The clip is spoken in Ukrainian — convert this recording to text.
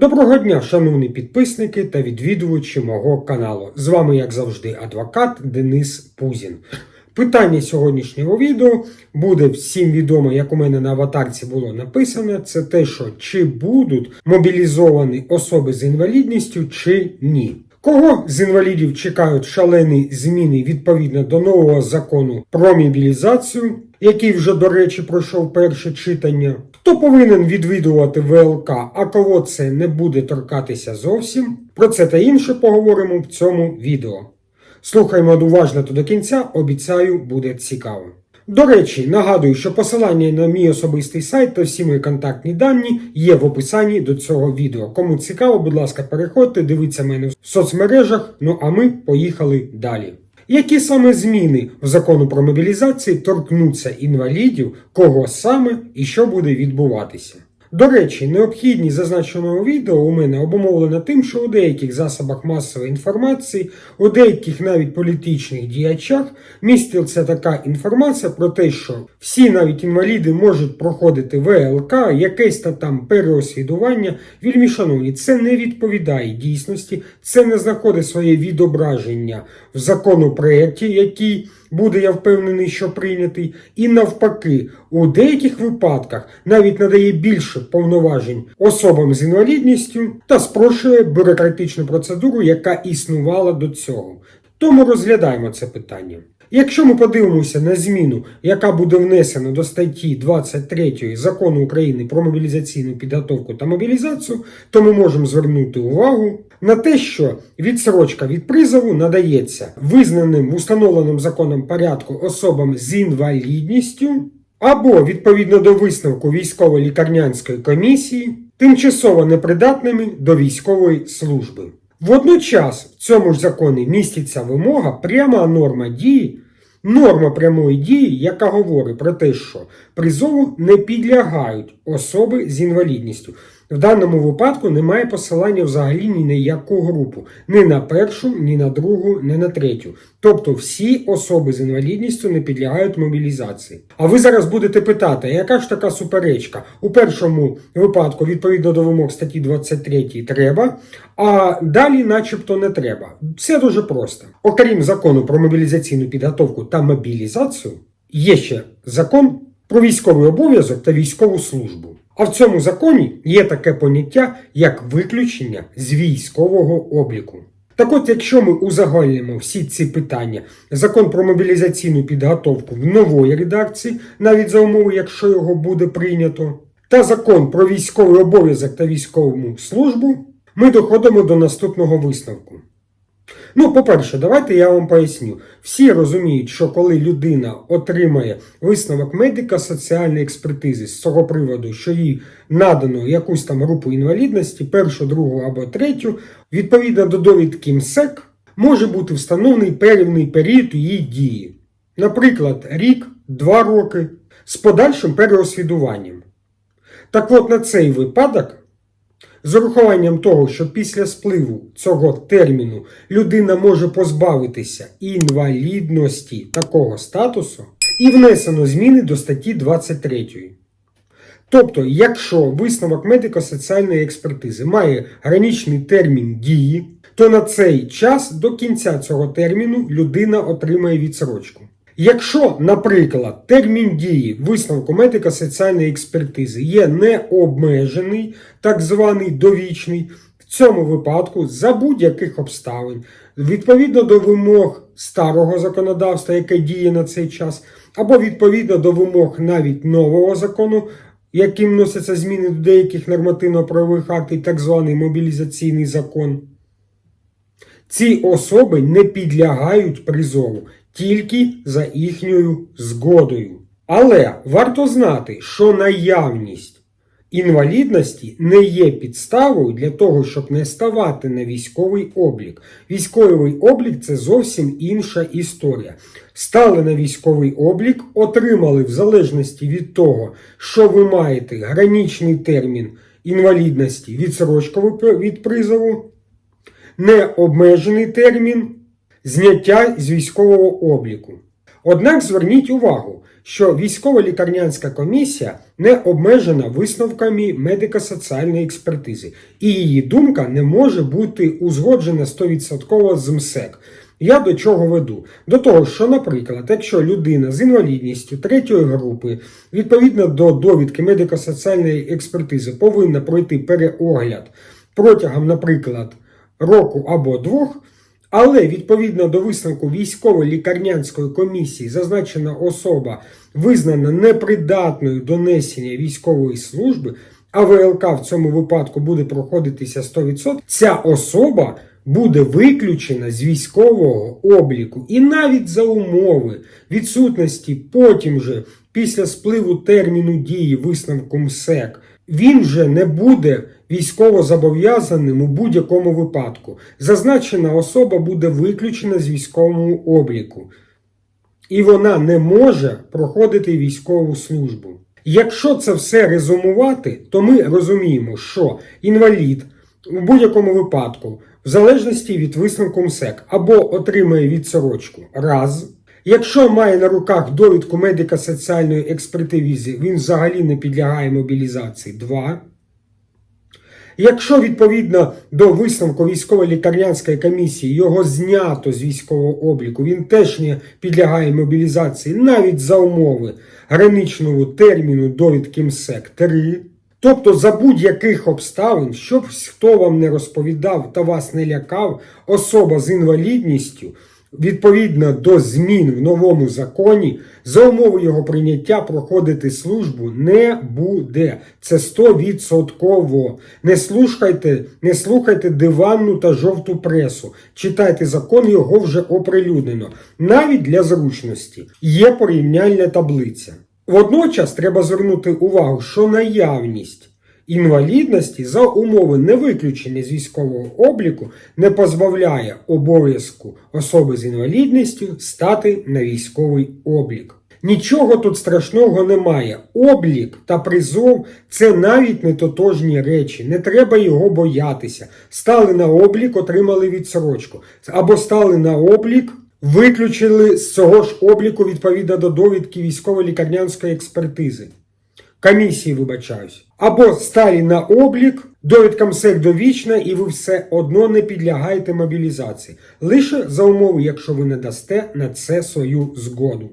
Доброго дня, шановні підписники та відвідувачі мого каналу. З вами, як завжди, адвокат Денис Пузін. Питання сьогоднішнього відео буде всім відомо, як у мене на аватарці було написано. Це те, що чи будуть мобілізовані особи з інвалідністю, чи ні. Кого з інвалідів чекають шалені зміни відповідно до нового закону про мобілізацію, який вже, до речі, пройшов перше читання? Хто повинен відвідувати ВЛК, а кого це не буде торкатися зовсім? Про це та інше поговоримо в цьому відео. Слухаймо уважно до кінця, обіцяю, буде цікаво. До речі, нагадую, що посилання на мій особистий сайт та всі мої контактні дані є в описанні до цього відео. Кому цікаво, будь ласка, переходьте, дивіться мене в соцмережах. Ну а ми поїхали далі. Які саме зміни в закону про мобілізацію торкнуться інвалідів, кого саме і що буде відбуватися? До речі, необхідність зазначеного відео у мене обумовлена тим, що у деяких засобах масової інформації, у деяких навіть політичних діячах міститься така інформація про те, що всі навіть інваліди можуть проходити ВЛК, якесь та там переосвідування. Вільмі шановні, це не відповідає дійсності, це не знаходить своє відображення в законопроєкті, який буде, я впевнений, що прийнятий, і навпаки, у деяких випадках навіть надає більше повноважень особам з інвалідністю та спрощує бюрократичну процедуру, яка існувала до цього. Тому розглядаємо це питання. Якщо ми подивимося на зміну, яка буде внесена до статті 23 закону України про мобілізаційну підготовку та мобілізацію, то ми можемо звернути увагу на те, що відсрочка від призову надається визнаним в установленому законом порядку особам з інвалідністю або відповідно до висновку військово-лікарнянської комісії, тимчасово непридатними до військової служби. Водночас в цьому ж законі міститься вимога, пряма норма дії, норма прямої дії, яка говорить про те, що призову не підлягають особи з інвалідністю. В даному випадку немає посилання взагалі ні на яку групу, ні на першу, ні на другу, ні на третю. Тобто всі особи з інвалідністю не підлягають мобілізації. А ви зараз будете питати, яка ж така суперечка? У першому випадку, відповідно до вимог статті 23, треба, а далі, начебто, не треба. Все дуже просто. Окрім закону про мобілізаційну підготовку та мобілізацію, є ще закон про військовий обов'язок та військову службу. А в цьому законі є таке поняття, як виключення з військового обліку. Так от, якщо ми узагальнимо всі ці питання, закон про мобілізаційну підготовку в нової редакції, навіть за умови, якщо його буде прийнято, та закон про військовий обов'язок та військову службу, ми доходимо до наступного висновку. Ну, по-перше, давайте я вам поясню. Всі розуміють, що коли людина отримає висновок медика соціальної експертизи з цього приводу, що їй надано якусь там групу інвалідності, першу, другу або третю, відповідно до довідки МСЕК, може бути встановлений певний період її дії. Наприклад, рік, два роки з подальшим переосвідуванням. Так от на цей випадок з урахуванням того, що після спливу цього терміну людина може позбавитися інвалідності такого статусу, і внесено зміни до статті 23. Тобто, якщо висновок медико-соціальної експертизи має граничний термін дії, то на цей час до кінця цього терміну людина отримає відсрочку. Якщо, наприклад, термін дії висновку медико-соціальної експертизи є необмежений, так званий довічний, в цьому випадку за будь-яких обставин, відповідно до вимог старого законодавства, яке діє на цей час, або відповідно до вимог навіть нового закону, яким вносяться зміни до деяких нормативно-правових актів, так званий мобілізаційний закон. Ці особи не підлягають призову тільки за їхньою згодою. Але варто знати, що наявність інвалідності не є підставою для того, щоб не ставати на військовий облік. Військовий облік це зовсім інша історія. Стали на військовий облік, отримали в залежності від того, що ви маєте граничний термін інвалідності відсрочку від призову необмежений термін зняття з військового обліку. Однак зверніть увагу, що військово-лікарнянська комісія не обмежена висновками медико-соціальної експертизи, і її думка не може бути узгоджена 100% з МСЕК. Я до чого веду? До того, що, наприклад, якщо людина з інвалідністю третьої групи, відповідно до довідки медико-соціальної експертизи, повинна пройти переогляд протягом, наприклад, року або двох, але відповідно до висновку військово-лікарнянської комісії зазначена особа визнана непридатною до несення військової служби, а ВЛК в цьому випадку буде проходитися 100%, ця особа буде виключена з військового обліку. І навіть за умови відсутності потім же після спливу терміну дії висновку МСЕК він вже не буде військово зобов'язаним у будь-якому випадку. Зазначена особа буде виключена з військового обліку, і вона не може проходити військову службу. Якщо це все резумувати, то ми розуміємо, що інвалід у будь-якому випадку, в залежності від висновку МСЕК, або отримає відсорочку раз. Якщо має на руках довідку медико-соціальної експертизи, він взагалі не підлягає мобілізації. Два. Якщо відповідно до висновку військово-лікарнянської комісії його знято з військового обліку, він теж не підлягає мобілізації навіть за умови граничного терміну довідки МСЕК 3. Тобто за будь-яких обставин, щоб хто вам не розповідав та вас не лякав, особа з інвалідністю відповідно до змін в новому законі, за умови його прийняття проходити службу не буде. Це 100%. Не слухайте, не слухайте диванну та жовту пресу. Читайте закон, його вже оприлюднено. Навіть для зручності є порівняльна таблиця. Водночас треба звернути увагу, що наявність інвалідності за умови не виключення з військового обліку не позбавляє обов'язку особи з інвалідністю стати на військовий облік. Нічого тут страшного немає. Облік та призов це навіть не тотожні речі. Не треба його боятися. Стали на облік, отримали відсрочку. Або стали на облік, виключили з цього ж обліку відповідно до довідки військово-лікарнянської експертизи. Комісії, вибачаюсь. Або сталі на облік, довідкам сек довічна, і ви все одно не підлягаєте мобілізації. Лише за умови, якщо ви не дасте на це свою згоду.